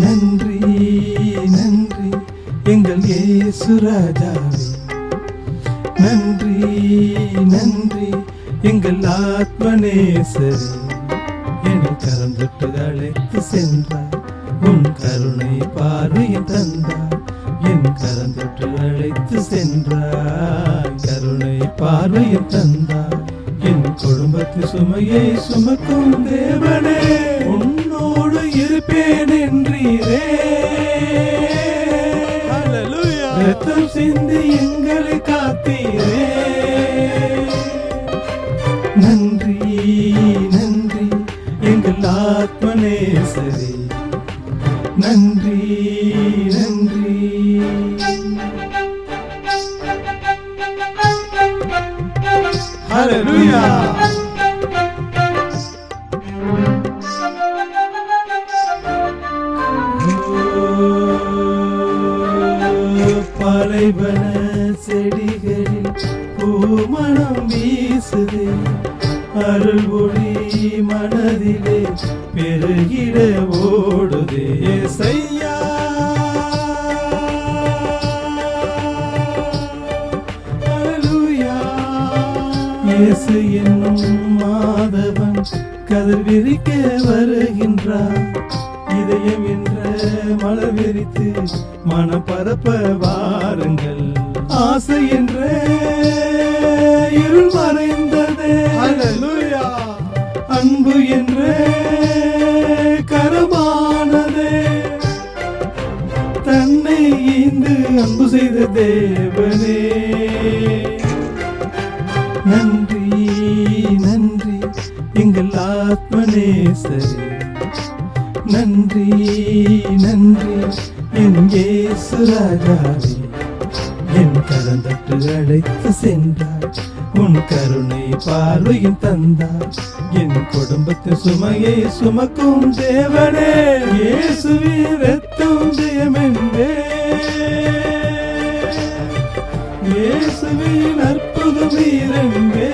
நன்றி நன்றி எங்கள் இயேசு ராஜாவே. நன்றி நன்றி எங்கள் ஆத்மநேசரே என்னை கரம் தொட்டு அழைத்து சென்றார். உன் கருணை பார்வையை தந்தார். என் கரம் தொட்டு அழைத்து சென்றார். கருணை பார்வையை தந்தார். என் குடும்பத்து சுமையை சுமக்கும் தேவனே. உன்னோடு ரத்தம் சிந்து எங்களை காத்தீரே நன்றி நன்றி எங்கள் ஆத்மநேசரே நன்றி நன்றி Hallelujah. பாலைவன செடிகளில் பூமணம் வீசுது. அருள் ஒளி மனதிலே பெருகிட ஓடுதே. செய்யா இயேசு என்னும் மாதவன் கதிர் விரிக்க வருகின்றார். இதயம் மலர் விரித்து மனம் பரப்ப வாருங்கள். ஆசை என்ற இருள் மறைந்ததே. அன்பு என்ற கரமானதே. தன்னை ஈந்து அன்பு செய்த தேவனே. நன்றி நன்றி எங்கள் ஆத்மநேசரே. நன்றி நன்றி. என் இயேசு ராஜாவே என் கலந்தட்டு அழைத்து சென்றார். உன் கருணை பார்வையும் தந்தார். என் குடும்பத்து சுமையை சுமக்கும் தேவனே இயேசுவே ரத்தம் ஜெயமென்றே. இயேசுவின் அற்புத வீரன்பே